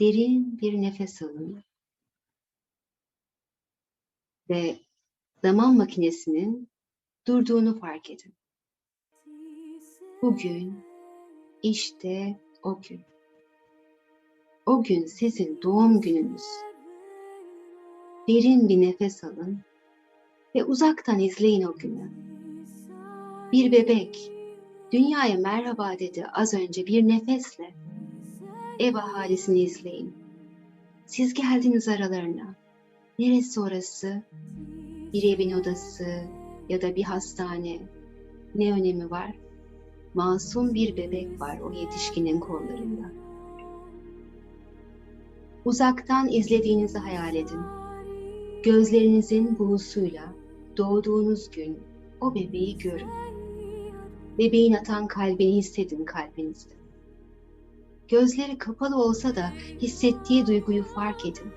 derin bir nefes alın. Ve zaman makinesinin durduğunu fark edin. Bugün işte o gün. O gün sizin doğum gününüz. Derin bir nefes alın ve uzaktan izleyin o günü. Bir bebek dünyaya merhaba dedi az önce bir nefesle. Ev ahalisini izleyin. Siz geldiniz aralarına. Neresi orası? Bir evin odası ya da bir hastane. Ne önemi var? Masum bir bebek var o yetişkinin kollarında. Uzaktan izlediğinizi hayal edin. Gözlerinizin buğusuyla doğduğunuz gün o bebeği görün. Bebeğin atan kalbini hissedin kalbinizde. Gözleri kapalı olsa da hissettiği duyguyu fark edin.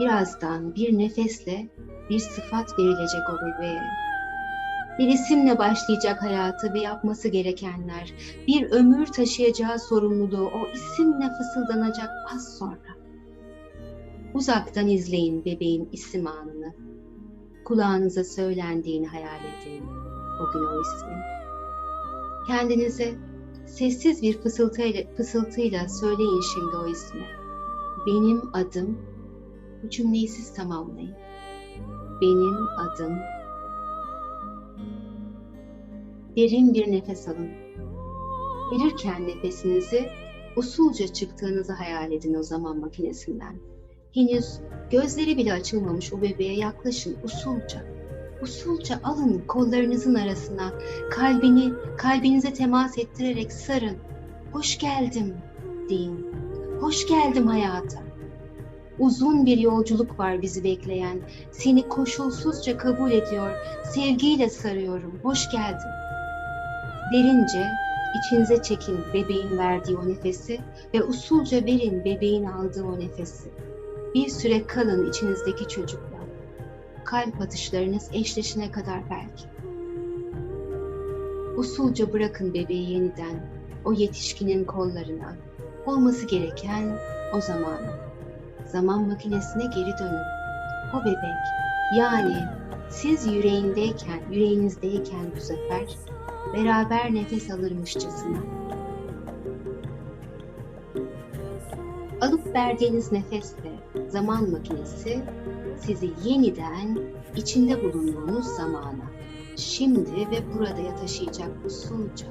Birazdan bir nefesle bir sıfat verilecek o bebeğe. Bir isimle başlayacak hayatı ve yapması gerekenler, bir ömür taşıyacağı sorumluluğu o isimle fısıldanacak az sonra. Uzaktan izleyin bebeğin isim anını. Kulağınıza söylendiğini hayal edin o gün o ismin. Kendinize sessiz bir fısıltıyla, fısıltıyla söyleyin şimdi o ismi. Benim adım, bu cümleyi siz tamamlayın. Benim adım. Derin bir nefes alın. Verirken nefesinizi usulca çıktığınızı hayal edin o zaman makinesinden. Henüz gözleri bile açılmamış o bebeğe yaklaşın usulca. Usulca alın kollarınızın arasına, kalbini kalbinize temas ettirerek sarın. Hoş geldim deyin. Hoş geldim hayata. Uzun bir yolculuk var bizi bekleyen. Seni koşulsuzca kabul ediyor. Sevgiyle sarıyorum. Hoş geldin. Derince içinize çekin bebeğin verdiği o nefesi ve usulca verin bebeğin aldığı o nefesi. Bir süre kalın içinizdeki çocukla. Kalp atışlarınız eşleşine kadar belki. Usulca bırakın bebeği yeniden o yetişkinin kollarına. Olması gereken o zamanı zaman makinesine geri dönün. O bebek yani siz yüreğindeyken, yüreğinizdeyken bu sefer beraber nefes alırmışçasına. Alıp verdiğiniz nefesle zaman makinesi sizi yeniden içinde bulunduğunuz zamana, şimdi ve buradaya taşıyacak usulca.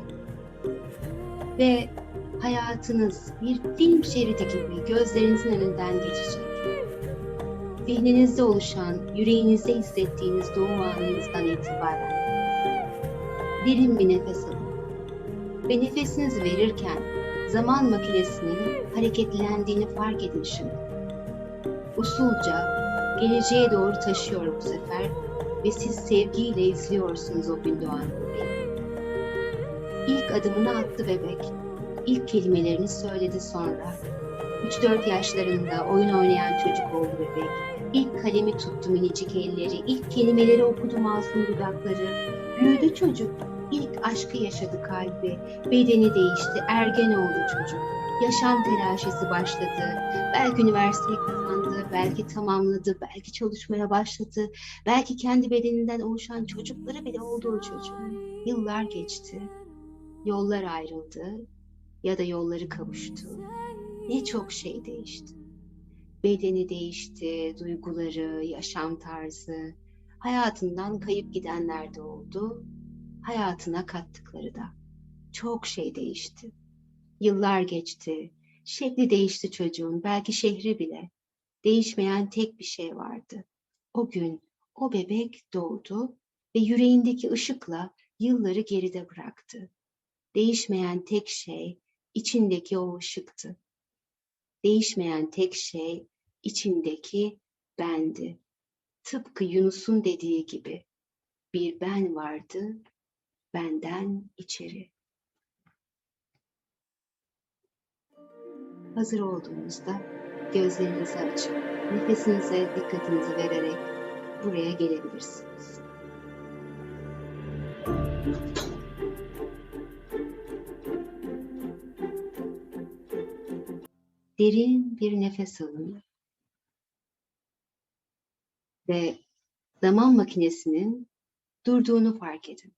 Ve hayatınız bir film şeridi gibi gözlerinizin önünden geçecek. Zihninizde oluşan, yüreğinizde hissettiğiniz doğum anınızdan itibaren derin bir nefes alın. Ve nefesinizi verirken zaman makinesinin hareketlendiğini fark edin şimdi. Usulca geleceğe doğru taşıyor bu sefer ve siz sevgiyle izliyorsunuz o gün doğan bebeği. İlk adımını attı bebek ilk kelimelerini söyledi sonra. 3-4 yaşlarında oyun oynayan çocuk oldu bebek. İlk kalemi tuttu minicik elleri, ilk kelimeleri okudu masum dudakları. Büyüdü çocuk, ilk aşkı yaşadı kalbi, bedeni değişti, ergen oldu çocuk. Yaşam telaşesi başladı. Belki üniversiteyi kazandı, belki tamamladı, belki çalışmaya başladı. Belki kendi bedeninden oluşan çocukları bile oldu o çocuğun. Yıllar geçti, yollar ayrıldı, ya da yolları kavuştu. Ne çok şey değişti. Bedeni değişti, duyguları, yaşam tarzı, hayatından kayıp gidenler de oldu, hayatına kattıkları da. Çok şey değişti. Yıllar geçti, şekli değişti çocuğun, belki şehri bile. Değişmeyen tek bir şey vardı. O gün o bebek doğdu ve yüreğindeki ışıkla yılları geride bıraktı. Değişmeyen tek şey içindeki o ışıktı. Değişmeyen tek şey içindeki bendi. Tıpkı Yunus'un dediği gibi bir ben vardı benden içeri. Hazır olduğunuzda gözlerinizi açıp nefesinize dikkatinizi vererek buraya gelebilirsiniz. derin bir nefes alın. Ve zaman makinesinin durduğunu fark edin.